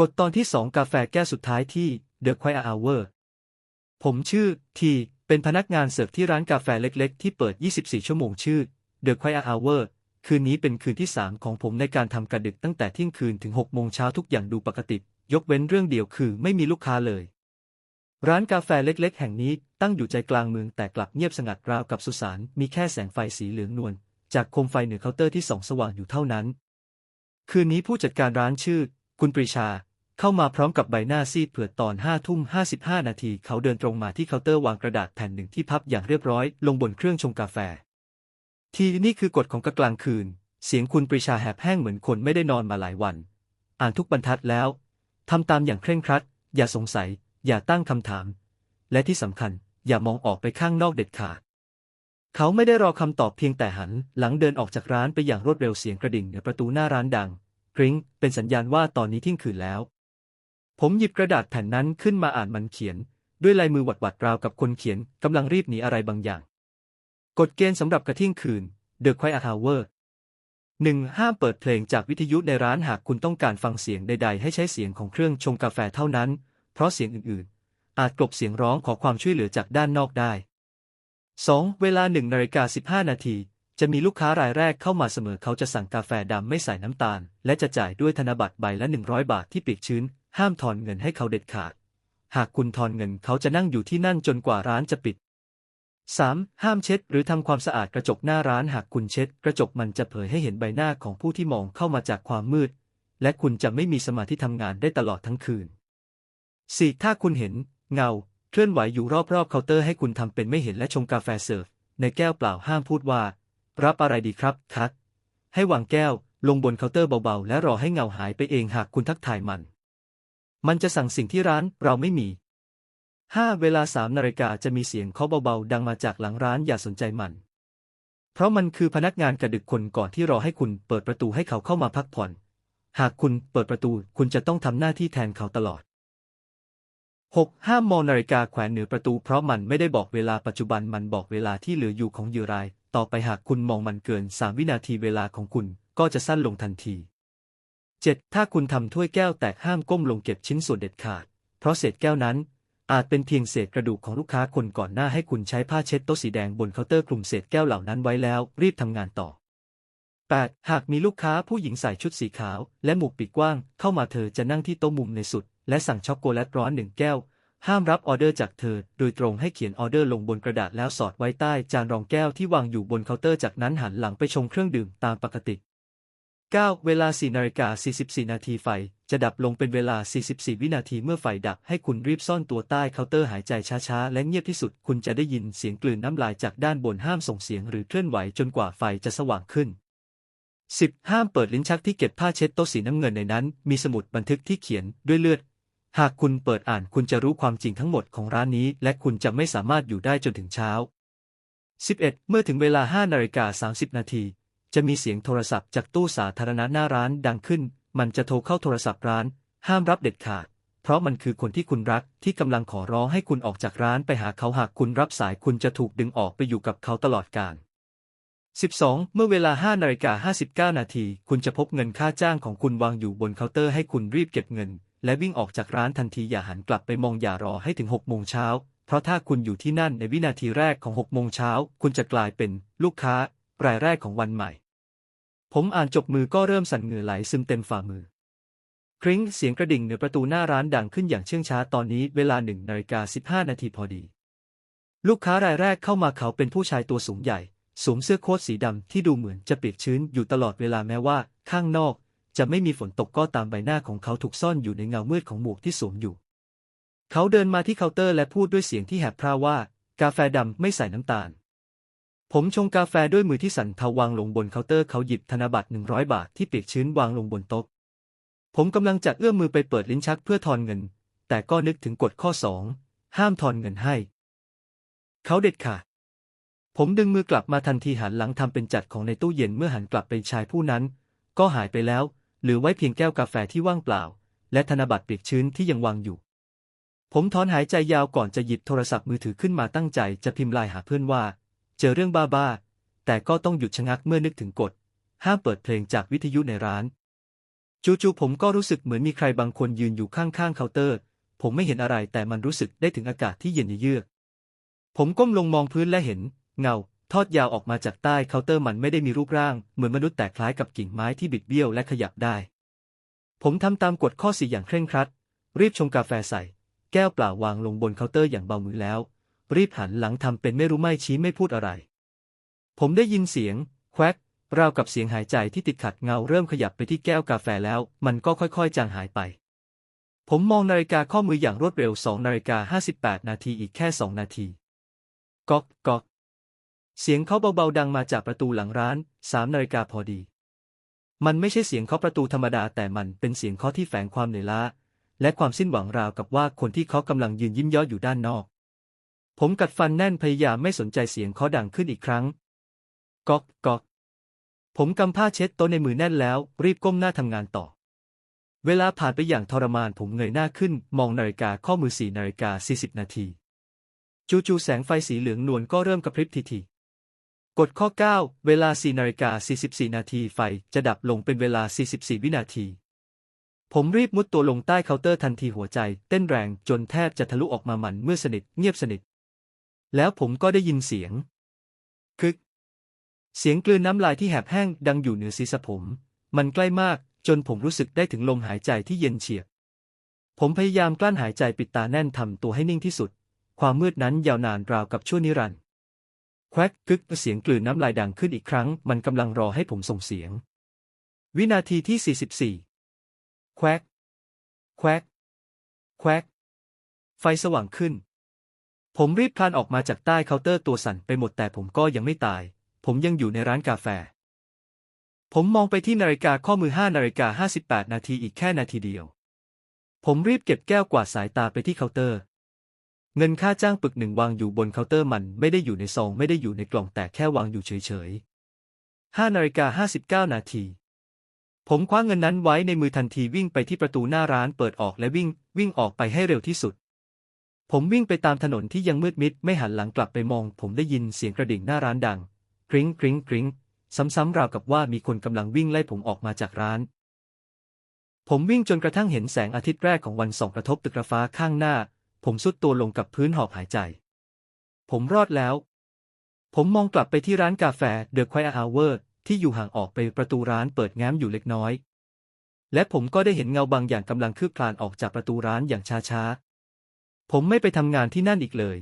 กดตอนที่ 2 กาแฟแก้วสุดท้ายที่ The Quiet Hour ผมชื่อ ที เป็นพนักงานเสิร์ฟที่ร้านกาแฟเล็กๆ ที่เปิด 24 ชั่วโมงชื่อ The Quiet Hour คืนนี้เป็นคืนที่ 3 ของผมในการทำกระดึกตั้งแต่เที่ยงคืนถึง 6 โมงเช้าทุกอย่างดูปกติ ยกเว้นเรื่องเดียวคือไม่มีลูกค้าเลย ร้านกาแฟเล็กๆ แห่งนี้ตั้งอยู่ใจกลางเมืองแต่กลับเงียบสงัดราวกับสุสานมีแค่แสงไฟสีเหลืองนวลจากโคมไฟเหนือเคาน์เตอร์ที่ส่องสว่างอยู่เท่านั้น คืนนี้ผู้จัดการร้านชื่อ คุณปรีชาเข้ามาพร้อมกับใบหน้าซีดเผือดตอนห้าทุ่มห้าสิบห้านาทีเขาเดินตรงมาที่เคาน์เตอร์วางกระดาษแผ่นหนึ่งที่พับอย่างเรียบร้อย ลงบนเครื่องชงกาแฟ ทีนี่คือกฎของกลางคืน เสียงคุณปรีชาแหบแห้งเหมือนคนไม่ได้นอนมาหลายวัน อ่านทุกบรรทัดแล้วทำตามอย่างเคร่งครัด อย่าสงสัย อย่าตั้งคำถาม และที่สำคัญอย่ามองออกไปข้างนอกเด็ดขาดเขาไม่ได้รอคำตอบเพียงแต่หัน หลังเดินออกจากร้านไปอย่างรวดเร็วเสียงกระดิ่งเหนือประตูหน้าร้านดัง กริ้งเป็นสัญญาณว่าตอนนี้ที่ยงคืนแล้ว ผมหยิบกระดาษแผ่นนั้นขึ้นมาอ่านมันเขียน ด้วยลายมือหวัดๆราวกับคนเขียนกำลังรีบหนีอะไรบางอย่าง กฎเกณฑ์สำหรับกระที่ยงคืน The Quiet Hour หนึ่งห้ามเปิดเพลงจากวิทยุในร้านหากคุณต้องการฟังเสียงใด ๆ ให้ใช้เสียงของเครื่องชงกาแฟเท่านั้น เพราะเสียงอื่นๆ อาจกลบเสียงร้องขอความช่วยเหลือจากด้านนอกได้ 2. เวลา1นาฬิกา15 นาที จะมีลูกค้ารายแรกเข้ามาเสมอเขาจะสั่งกาแฟดำไม่ใส่น้ำตาล และจะจ่ายด้วยธนบัตรใบละ 100 บาทที่เปียกชื้น ห้ามทอนเงินให้เขาเด็ดขาด หากคุณทอนเงินเขาจะนั่งอยู่ที่นั่นจนกว่าร้านจะปิด 3. ห้ามเช็ด หรือทำความสะอาดกระจกหน้าร้านหากคุณเช็ด กระจกมันจะเผยให้เห็นใบหน้าของผู้ที่มองเข้ามาจากความมืด และคุณจะไม่มีสมาธิทำงานได้ตลอดทั้งคืน 4. ถ้าคุณเห็น เงา เคลื่อนไหวอยู่รอบๆเคาน์เตอร์ให้คุณทำเป็นไม่เห็นและชงกาแฟเสิร์ฟในแก้วเปล่าห้ามพูดว่า รับอะไรดีครับคัดให้วางแก้วลงบนเคาน์เตอร์เบาๆ และรอให้เงาหายไปเองหากคุณทักทายมัน มันจะสั่งสิ่งที่ร้านเราไม่มี 5. เวลา3นาฬิกาจะมีเสียงเคาะเบาๆ ดังมาจากหลังร้านอย่าสนใจมัน เพราะมันคือพนักงานกระดึกคนก่อนที่รอให้คุณเปิดประตูให้เขาเข้ามาพักผ่อน หากคุณเปิดประตูคุณจะต้องทำหน้าที่แทนเขาตลอด 6. ห้ามมองนาฬิกาแขวนเหนือประตูเพราะมันไม่ได้บอกเวลาปัจจุบันมันบอกเวลาที่เหลืออยู่ของเหยื่อราย ต่อไปหากคุณมองมันเกิน 3 วินาทีเวลาของคุณก็จะสั้นลงทันที 7. ถ้าคุณทำถ้วยแก้วแตกห้ามก้มลงเก็บชิ้นส่วนเด็ดขาด เพราะเศษแก้วนั้น อาจเป็นเพียงเศษกระดูกของลูกค้าคนก่อนหน้าให้คุณใช้ผ้าเช็ดโต๊ะสีแดงบนเคาน์เตอร์คลุมเศษแก้วเหล่านั้นไว้แล้ว รีบทำงานต่อ 8. หากมีลูกค้าผู้หญิงใส่ชุดสีขาว และหมวกปีกกว้าง เข้ามาเธอจะนั่งที่โต๊ะมุมในสุด และสั่งช็อกโกแลตร้อนหนึ่งแก้ว ห้ามรับออเดอร์จากเธอ โดยตรงให้เขียนออเดอร์ลงบนกระดาษแล้วสอดไว้ใต้จานรองแก้วที่วางอยู่บนเคาน์เตอร์จากนั้นหันหลังไปชงเครื่องดื่มตามปกติ 9. เวลา 4นาฬิกา44 นาทีไฟ จะดับลงเป็นเวลา 44 วินาทีเมื่อไฟดับ ให้คุณรีบซ่อนตัวใต้เคาน์เตอร์หายใจช้าๆ และเงียบที่สุด คุณจะได้ยินเสียงกลืนน้ำลายจากด้านบนห้ามส่งเสียงหรือเคลื่อนไหวจนกว่าไฟจะสว่างขึ้น 10. ห้ามเปิดลิ้นชักที่เก็บผ้าเช็ดโต๊ะสีน้ำเงินในนั้น มีสมุดบันทึกที่เขียนด้วยเลือด หากคุณเปิดอ่านคุณจะรู้ความจริงทั้งหมดของร้านนี้ และคุณจะไม่สามารถอยู่ได้จนถึงเช้า 11. เมื่อถึงเวลา5นาฬิกา30 นาที จะมีเสียงโทรศัพท์จากตู้สาธารณะหน้าร้านดังขึ้น มันจะโทรเข้าโทรศัพท์ร้าน ห้ามรับเด็ดขาด เพราะมันคือคนที่คุณรักที่กำลังขอร้องให้คุณออกจากร้านไปหาเขาหากคุณรับสายคุณจะถูกดึงออกไปอยู่กับเขาตลอดกาล 12. เมื่อเวลา5นาฬิกา59 นาที คุณจะพบเงินค่าจ้างของคุณวางอยู่บนเคาน์เตอร์ให้คุณรีบเก็บเงิน และวิ่งออกจากร้านทันทีอย่าหันกลับไปมองอย่ารอให้ถึง6โมงเช้า เพราะถ้าคุณอยู่ที่นั่นในวินาทีแรกของ6โมงเช้า คุณจะกลายเป็นลูกค้ารายแรกของวันใหม่ ผมอ่านจบมือก็เริ่มสั่นเหงื่อไหลซึมเต็มฝ่ามือ คริ้งเสียงกระดิ่งเหนือประตูหน้าร้านดังขึ้นอย่างเชื่องช้าตอนนี้เวลาหนึ่งนาฬิกา15นาทีพอดี ลูกค้ารายแรกเข้ามาเขาเป็นผู้ชายตัวสูงใหญ่สวมเสื้อโค้ทสีดำที่ดูเหมือนจะเปียกชื้นอยู่ตลอดเวลาแม้ว่า ข้างนอก จะไม่มีฝนตกก็ตามใบหน้าของเขาถูกซ่อนอยู่ในเงามืดของหมวกที่สวมอยู่ เขาเดินมาที่เคาน์เตอร์และพูดด้วยเสียงที่แหบพร่าว่า กาแฟดำไม่ใส่น้ำตาล ผมชงกาแฟด้วยมือที่สั่นเทาวางลงบนเคาน์เตอร์เขาหยิบธนบัตร100บาทที่เปียกชื้นวางลงบนโต๊ะ ผมกำลังจะเอื้อมมือไปเปิดลิ้นชักเพื่อทอนเงิน แต่ก็นึกถึงกฎข้อสองห้ามทอนเงินให้ เขาเด็ดขาดผมดึงมือกลับมาทันทีหันหลังทำเป็นจัดของในตู้เย็นเมื่อหันกลับไปชายผู้นั้น ก็หายไปแล้ว หลือไว้เพียงแก้วกาแฟที่ว่างเปล่า และธนบัตรเปียกชื้นที่ยังวางอยู่ ผมถอนหายใจยาวก่อนจะหยิบโทรศัพท์มือถือขึ้นมาตั้งใจจะพิมพ์ไลน์หาเพื่อนว่า เจอเรื่องบ้าๆ แต่ก็ต้องหยุดชะงักเมื่อนึกถึงกฎ ห้ามเปิดเพลงจากวิทยุในร้าน จู่ๆผมก็รู้สึกเหมือนมีใครบางคนยืนอยู่ข้างๆเคาน์เตอร์ ผมไม่เห็นอะไรแต่มันรู้สึกได้ถึงอากาศที่เย็นเยือก ผมก้มลงมองพื้นและเห็น เงา ทอดยาวออกมาจากใต้เคาน์เตอร์มันไม่ได้มีรูปร่าง เหมือนมนุษย์แต่คล้ายกับกิ่งไม้ที่บิดเบี้ยวและขยับได้ ผมทำตามกฎข้อสี่อย่างเคร่งครัด รีบชงกาแฟใส่ แก้วเปล่าวางลงบนเคาน์เตอร์อย่างเบามือแล้ว รีบหันหลังทำเป็นไม่รู้ไม่ชี้ไม่พูดอะไร ผมได้ยินเสียง แควกราวกับเสียงหายใจที่ติดขัดเงาเริ่มขยับไปที่แก้วกาแฟแล้ว มันก็ค่อยๆ จางหายไป ผมมองนาฬิกาข้อมืออย่างรวดเร็วสองนาฬิกา58 นาทีอีกแค่สองนาที ก๊อกก๊อก เสียงเคาะเบาๆดังมาจากประตูหลังร้านสามนาฬิกาพอดี มันไม่ใช่เสียงเคาะประตูธรรมดาแต่มันเป็นเสียงเคาะที่แฝงความเหนื่อยล้า และความสิ้นหวังราวกับว่าคนที่เขากำลังยืนยิ้มย้ออยู่ด้านนอก ผมกัดฟันแน่นพยายามไม่สนใจเสียงเคาะดังขึ้นอีกครั้งก๊อกก๊อกผมกำผ้าเช็ดโต๊ะในมือแน่นแล้ว รีบก้มหน้าทำงานต่อ เวลาผ่านไปอย่างทรมานผมเงยหน้าขึ้น มองนาฬิกาข้อมือสี่นาฬิกา40นาที จู่ๆแสงไฟสีเหลืองนวลก็เริ่มกระพริบทีๆ กฎข้อ 9 เวลา 4 นาฬิกา 44 นาทีไฟจะดับลงเป็นเวลา 44 วินาที ผมรีบมุดตัวลงใต้เคาน์เตอร์ทันทีหัวใจ เต้นแรงจนแทบจะทะลุออกมาหมันเมื่อสนิทเงียบสนิท แล้วผมก็ได้ยินเสียง คึก เสียงกลืนน้ำลายที่แหบแห้งดังอยู่เหนือศีรษะผม มันใกล้มากจนผมรู้สึกได้ถึงลมหายใจที่เย็นเฉียบ ผมพยายามกลั้นหายใจปิดตาแน่นทำตัวให้นิ่งที่สุด ความมืดนั้นยาวนานราวกับชั่วนิรันดร์ แควกกึกเสียงกลืนน้ำลายดังขึ้นอีกครั้ง มันกำลังรอให้ผมส่งเสียง วินาทีที่ 44 แควกแควกแควกไฟสว่างขึ้น ผมรีบคลานออกมาจากใต้เคาน์เตอร์ตัวสั่นไปหมดแต่ผมก็ยังไม่ตาย ผมยังอยู่ในร้านกาแฟ ผมมองไปที่นาฬิกาข้อมือ5นาฬิกา58 นาทีอีกแค่นาทีเดียว ผมรีบเก็บแก้วกวาดสายตาไปที่เคาน์เตอร์ เงินค่าจ้างปึกหนึ่งวางอยู่บนเคาน์เตอร์มันไม่ได้อยู่ในซองไม่ได้อยู่ในกล่องแต่แค่วางอยู่เฉยๆ5นาฬิกา59นาทีผมคว้าเงินนั้นไว้ในมือทันทีวิ่งไปที่ประตูหน้าร้านเปิดออกและวิ่ง วิ่งออกไปให้เร็วที่สุด ผมวิ่งไปตามถนนที่ยังมืดมิดไม่หันหลังกลับไปมอง ผมได้ยินเสียงกระดิ่งหน้าร้านดังกริ๊งกริ๊งกริ๊งซ้ำๆราวกับว่ามีคนกำลังวิ่งไล่ผมออกมาจากร้าน ผมวิ่งจนกระทั่งเห็นแสงอาทิตย์แรกของวันส่องกระทบตึกระฟ้าข้างหน้า ผมสุดตัวลงกับพื้นหอบหายใจ ผมรอดแล้ว ผมมองกลับไปที่ร้านกาแฟ The Quiet Hour ที่อยู่ห่างออกไปประตูร้านเปิดแง้มอยู่เล็กน้อย และผมก็ได้เห็นเงาบางอย่างกำลังคืบคลานออกจากประตูร้านอย่างช้าๆ ผมไม่ไปทำงานที่นั่นอีกเลย